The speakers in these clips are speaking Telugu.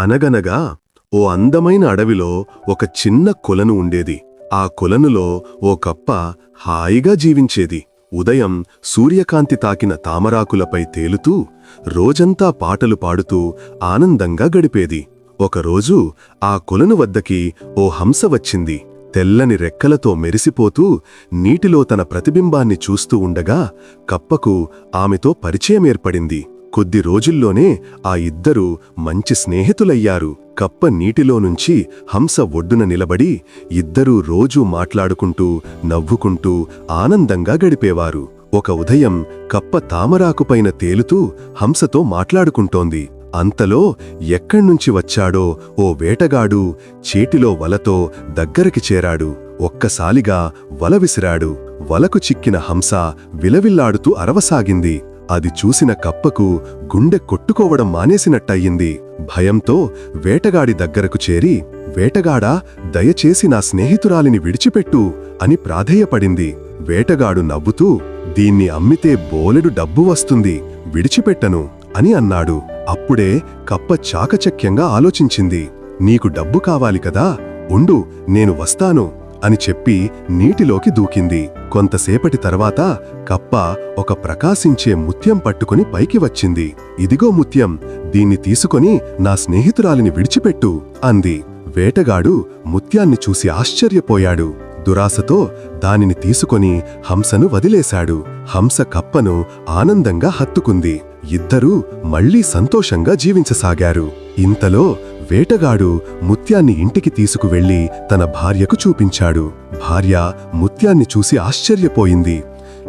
అనగనగా ఓ అందమైన అడవిలో ఒక చిన్న కొలను ఉండేది. ఆ కొలనులో ఓ కప్ప హాయిగా జీవించేది. ఉదయం సూర్యకాంతి తాకిన తామరాకులపై తేలుతూ రోజంతా పాటలు పాడుతూ ఆనందంగా గడిపేది. ఒకరోజు ఆ కొలను వద్దకి ఓ హంస వచ్చింది. తెల్లని రెక్కలతో మెరిసిపోతూ నీటిలో తన ప్రతిబింబాన్ని చూస్తూ ఉండగా కప్పకు ఆమెతో పరిచయం ఏర్పడింది కొద్ది రోజుల్లోనే ఆ ఇద్దరూ మంచి స్నేహితులయ్యారు. కప్ప నీటిలో నుంచి హంస ఒడ్డున నిలబడి ఇద్దరూ రోజూ మాట్లాడుకుంటూ నవ్వుకుంటూ ఆనందంగా గడిపేవారు. ఒక ఉదయం కప్ప తామరాకుపైన తేలుతూ హంసతో మాట్లాడుకుంటోంది. అంతలో ఎక్కడ్నుంచి వచ్చాడో ఓ వేటగాడు చేటిలో వలతో దగ్గరికి చేరాడు. ఒక్కసాలిగా వల విసిరాడు. వలకు చిక్కిన హంస విలవిల్లాడుతూ అరవసాగింది. అది చూసిన కప్పకు గుండె కొట్టుకోవడం మానేసినట్టయింది. భయంతో వేటగాడి దగ్గరకు చేరి వేటగాడా దయచేసి నా స్నేహితురాలిని విడిచిపెట్టు అని ప్రాధేయపడింది. వేటగాడు నవ్వుతూ దీన్ని అమ్మితే బోలెడు డబ్బు వస్తుంది విడిచిపెట్టను అని అన్నాడు. అప్పుడే కప్ప చాకచక్యంగా ఆలోచించింది. నీకు డబ్బు కావాలి కదా ఉండు నేను వస్తాను అని చెప్పి నీటిలోకి దూకింది. కొంతసేపటి తర్వాత కప్ప ఒక ప్రకాశించే ముత్యం పట్టుకుని పైకి వచ్చింది. ఇదిగో ముత్యం దీన్ని తీసుకొని నా స్నేహితురాలిని విడిచిపెట్టు అంది. వేటగాడు ముత్యాన్ని చూసి ఆశ్చర్యపోయాడు. దురాశతో దానిని తీసుకొని హంసను వదిలేశాడు. హంస కప్పను ఆనందంగా హత్తుకుంది. ఇద్దరూ మళ్ళీ సంతోషంగా జీవించసాగారు. ఇంతలో వేటగాడు ముత్యాన్ని ఇంటికి తీసుకువెళ్ళి తన భార్యకు చూపించాడు. భార్య ముత్యాన్ని చూసి ఆశ్చర్యపోయింది.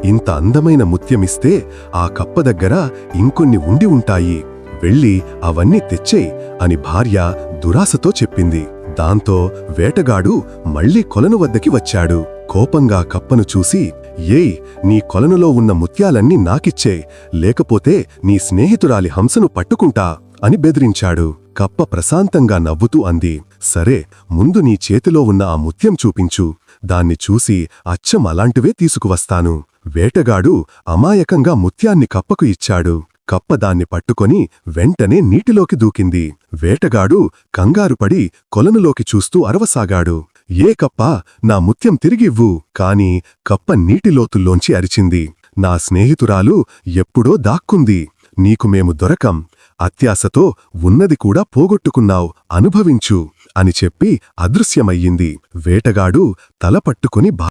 ఇంత అందమైన ముత్యమిస్తే ఆ కప్ప దగ్గర ఇంకొన్ని ఉండి ఉంటాయి. వెళ్ళి అవన్నీ తెచ్చేయ్ అని భార్య దురాశతో చెప్పింది. దాంతో వేటగాడు మళ్ళీ కొలను వద్దకి వచ్చాడు. కోపంగా కప్పను చూసి ఏయ్ నీ కొలనులో ఉన్న ముత్యాలన్నీ నాకిచ్చే లేకపోతే నీ స్నేహితురాలి హంసను పట్టుకుంటా. అని బెదిరించాడు. కప్ప ప్రశాంతంగా నవ్వుతూ అంది సరే ముందు నీ చేతిలో ఉన్న ఆ ముత్యం చూపించు. దాన్ని చూసి అచ్చం అలాంటివే తీసుకువస్తాను. వేటగాడు అమాయకంగా ముత్యాన్ని కప్పకు ఇచ్చాడు. కప్ప దాన్ని పట్టుకొని వెంటనే నీటిలోకి దూకింది. వేటగాడు కంగారుపడి కొలనులోకి చూస్తూ అరవసాగాడు. ఏ కప్ప నా ముత్యం తిరిగివ్వు కాని కప్ప నీటిలోతుల్లోంచి అరిచింది. నా స్నేహితురాలు ఎప్పుడో దాక్కుంది. నీకు మేము దొరకం. అత్యాశతో ఉన్నది కూడా పోగొట్టుకున్నావు అనుభవించు అని చెప్పి అదృశ్యమయ్యింది. వేటగాడు తల పట్టుకుని